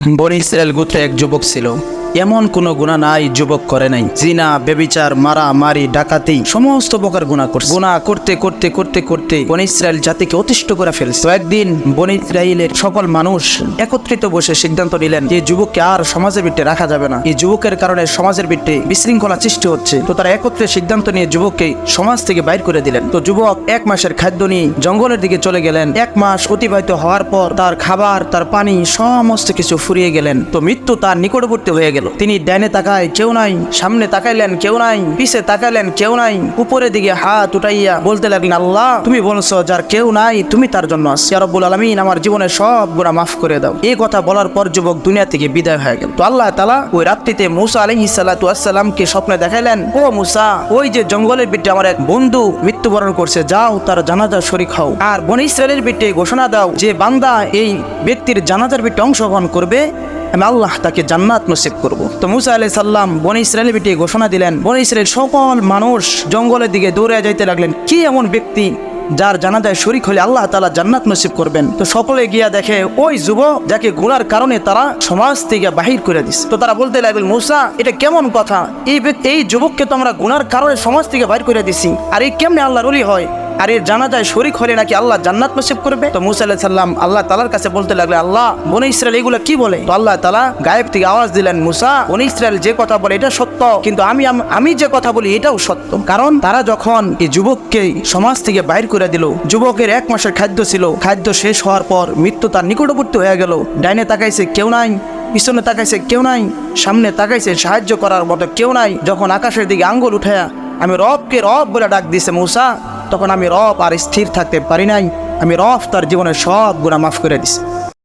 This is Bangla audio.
বনি ইসরায়েল গোত্রে এক যুবক ছিল। এমন কোনো গুণা নাই, যুবক করে নাই। জিনা, বেবিচার, মারা, মারি, ডাকাতি, সমস্ত প্রকার গুণা করছে। গুণা করতে করতে করতে করতে বনি ইসরায়েল জাতিকে অতিষ্ঠ করে ফেলছে। একদিন বনি ইসরায়েলের সকল মানুষ একত্রিত বসে সিদ্ধান্ত নিলেন যে যুবককে আর সমাজের ভিত্তে রাখা যাবে না। এই যুবকের কারণে সমাজের ভিত্তে বিশৃঙ্খলা সৃষ্টি হচ্ছে। তো তারা একত্রে সিদ্ধান্ত নিয়ে যুবককে সমাজ থেকে বাইর করে দিলেন। তো যুবক এক মাসের খাদ্য নিয়ে জঙ্গলের দিকে চলে গেলেন। এক মাস অতিবাহিত হওয়ার পর তার খাবার, তার পানি, সমস্ত কিছু ফুরিয়ে গেলেন। তো মৃত্যু তার নিকটবর্তী হয়ে গেল। তিনি ডাইনে তাকায়, কেউ নাই। সামনে তাকাইলেন, কেউ নাই। পিছে তাকাইলেন, কেউ নাই। উপরের দিকে হাত উঠাইয়া বলতে লাগলেন, আল্লাহ, তুমি বলছো, যার কেউ নাই, তুমি তার জন্য আসছি রব্বুল আলমিন, আমার জীবনে সব গুণা মাফ করে দাও। এই কথা বলার পর যুবক দুনিয়া থেকে বিদায় হয়ে গেল। তো আল্লাহ তালা ওই রাত্রিতে মুসা আলহি সাল্লাতু আসসালামকে স্বপ্নে দেখাইলেন, ও মুসা, ওই যে জঙ্গলের বিটে আমার এক বন্ধু মৃত্যুবরণ করছে, যাও, তার জানাজা শরিক হও। আর বনি ইসরায়েলের বিটে ঘোষণা দাও যে বান্দা এই ব্যক্তির জানাজার বিটে অংশগ্রহণ করবে আমি আল্লাহ তাকে জান্নাত নসিব করব। তো মুসা আলাই সাল্লাম বনি ইসরায়েলের বিটে ঘোষণা দিলেন, বনি ইসরায়েল সকল মানুষ জঙ্গলের দিকে দৌড়ে যাইতে লাগলেন। কি এমন ব্যক্তি যার জানাজায় শরিক হলে আল্লাহ তালা জান্নাত নসিব করবেন? তো সকলে গিয়া দেখে, ওই যুবক যাকে গুনার কারণে তারা সমাজ থেকে বাহির করে দিচ্ছে তো তারা বলতে লাগলেন, মুসা, এটা কেমন কথা? এই এই যুবককে তো আমরা গুনার কারণে সমাজ থেকে বাহির করে দিছি। আর এই কেমনে আল্লাহ রলি হয়? আর এর জানাজায় শরিক হলে নাকি আল্লাহ জান্নাত নসিব করবে? তো মুসা আলাহ সাল্লাম আল্লাহ তালার কাছে বলতে লাগলে, আল্লাহ, বনে ইসরায়েল এগুলো কি বলে? তো আল্লাহ তালা গায়েব থেকে আওয়াজ দিলেন, মুসা, বনে ইসরায়েল যে কথা বলে এটা সত্য, কিন্তু আমি আমি যে কথা বলি এটাও সত্য। কারণ তারা যখন এই যুবককে সমাজ থেকে বাইর করে দিল, যুবকের এক মাসের খাদ্য ছিল, খাদ্য শেষ হওয়ার পর মৃত্যু তার নিকটবর্তী হয়ে গেল। ডাইনে তাকাইছে কেউ নাই, পিছনে তাকাইছে কেউ নাই, সামনে তাকাইছে সাহায্য করার মতো কেউ নাই। যখন আকাশের দিকে আঙ্গুল উঠায়া, আমি রবকে রব বলে ডাক দিছে, মূসা তখন আমি রফ আর স্থির থাকতে পারি নাই। আমি রফ তার জীবনের সব গুণা মাফ করে দিছি।